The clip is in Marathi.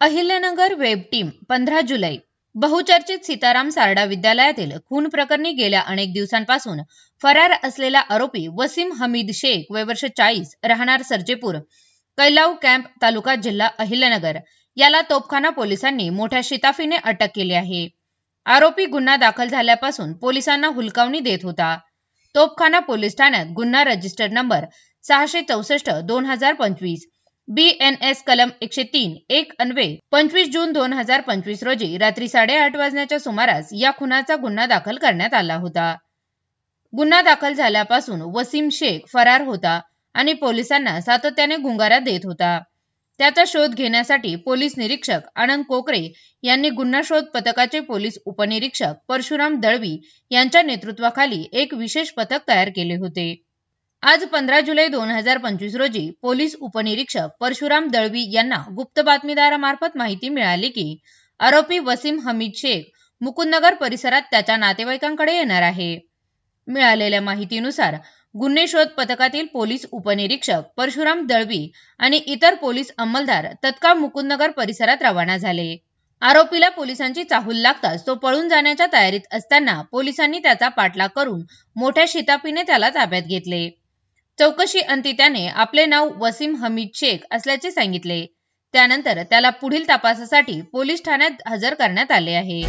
अहिल्यानगर वेब टीम पंधरा जुलै. बहुचर्चित सीताराम सारडा विद्यालयातील खून प्रकरणी गेल्या अनेक दिवसांपासून फरार असलेला आरोपी वसीम हमीद शेख वय वर्ष चाळीस राहणार सर्जेपूर कैलाव कॅम्प तालुका जिल्हा अहिल्यानगर. याला तोपखाना पोलिसांनी मोठ्या शिताफीने अटक केली आहे. आरोपी गुन्हा दाखल झाल्यापासून पोलिसांना हुलकावणी देत होता. तोपखाना पोलीस ठाण्यात गुन्हा रजिस्टर नंबर सहाशे चौसष्ट दोन हजार पंचवीस. बी एन एस कलम एकशे तीन एक अन्वे पंचवीस जून दोन हजार पंचवीस रोजी रात्री साडेआठ वाजण्याच्या सुमारास या खुनाचा गुन्हा दाखल करण्यात आला होता. गुन्हा दाखल झाल्यापासून वसीम शेख फरार होता आणि पोलिसांना सातत्याने गुंगारा देत होता. त्याचा शोध घेण्यासाठी पोलीस निरीक्षक आनंद कोकरे यांनी गुन्हा शोध पथकाचे पोलीस उपनिरीक्षक परशुराम दळवी यांच्या नेतृत्वाखाली एक विशेष पथक तयार केले होते. आज पंधरा जुलै दोन हजार पंचवीस रोजी पोलीस उपनिरीक्षक परशुराम दळवी यांना गुप्त बातमीदारामार्फत माहिती मिळाली की आरोपी वसीम हमीद शेख मुकुंदनगर परिसरात त्याच्या नातेवाईकांकडे येणार आहे. मिळालेल्या माहितीनुसार गुन्हे शोध पथकातील पोलीस उपनिरीक्षक परशुराम दळवी आणि इतर पोलीस अंमलदार तत्काळ मुकुंदनगर परिसरात रवाना झाले. आरोपीला पोलिसांची चाहूल लागताच तो पळून जाण्याच्या तयारीत असताना पोलिसांनी त्याचा पाठलाग करून मोठ्या शिताफीने त्याला ताब्यात घेतले. चौकशी अंती त्याने आपले नाव वसीम हमीद शेख असल्याचे सांगितले. त्यानंतर त्याला पुढील तपासासाठी पोलीस ठाण्यात हजर करण्यात आले आहे.